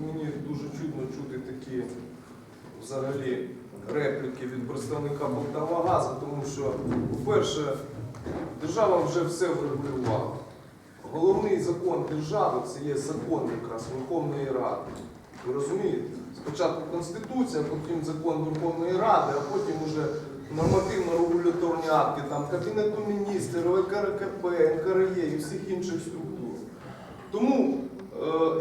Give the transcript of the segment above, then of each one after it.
Мені дуже чудно чути такі взагалі репліки від представника Полтавагазу, тому що, по-перше, держава вже все врегулювала. Головний закон держави це є закон якраз Верховної Ради. Ви розумієте? Спочатку Конституція, потім закон Верховної Ради, а потім вже нормативно-регуляторні акти там, Кабінету міністрів, ВКРКП, НКРЄ і всіх інших структур. Тому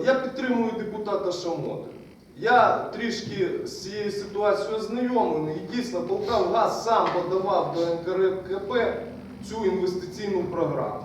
я підтримую депутата Шамоти. Я трішки з цією ситуацією ознайомлений. І дійсно Полтавгаз сам подавав до НКРКП цю інвестиційну програму.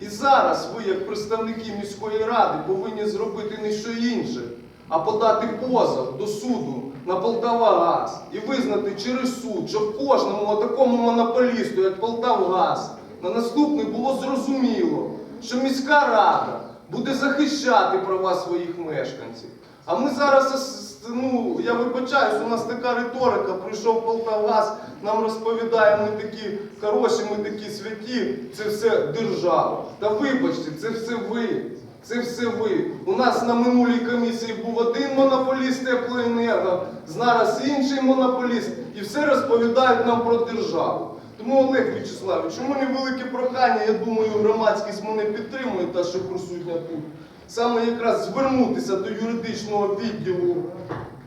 І зараз ви, як представники міської ради, повинні зробити не що інше, а подати позов до суду на Полтавагаз і визнати через суд, щоб кожному такому монополісту, як Полтавгаз, на наступне було зрозуміло, що міська рада буде захищати права своїх мешканців. А ми зараз, ну я вибачаюсь, у нас така риторика, прийшов Полтавгаз, нам розповідає, ми такі хороші, ми такі святі, це все держава. Та вибачте, це все ви. Це все ви. У нас на минулій комісії був один монополіст теплоенерго, зараз інший монополіст, і все розповідають нам про державу. Тому Олег В'ячеславович, у мене велике прохання, я думаю, громадськість мене підтримує, та що присутня тут. Саме якраз звернутися до юридичного відділу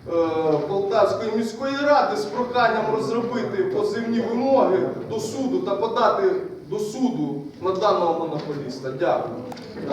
е, Полтавської міської ради з проханням розробити позивні вимоги до суду та подати до суду на даного монополіста. Дякую.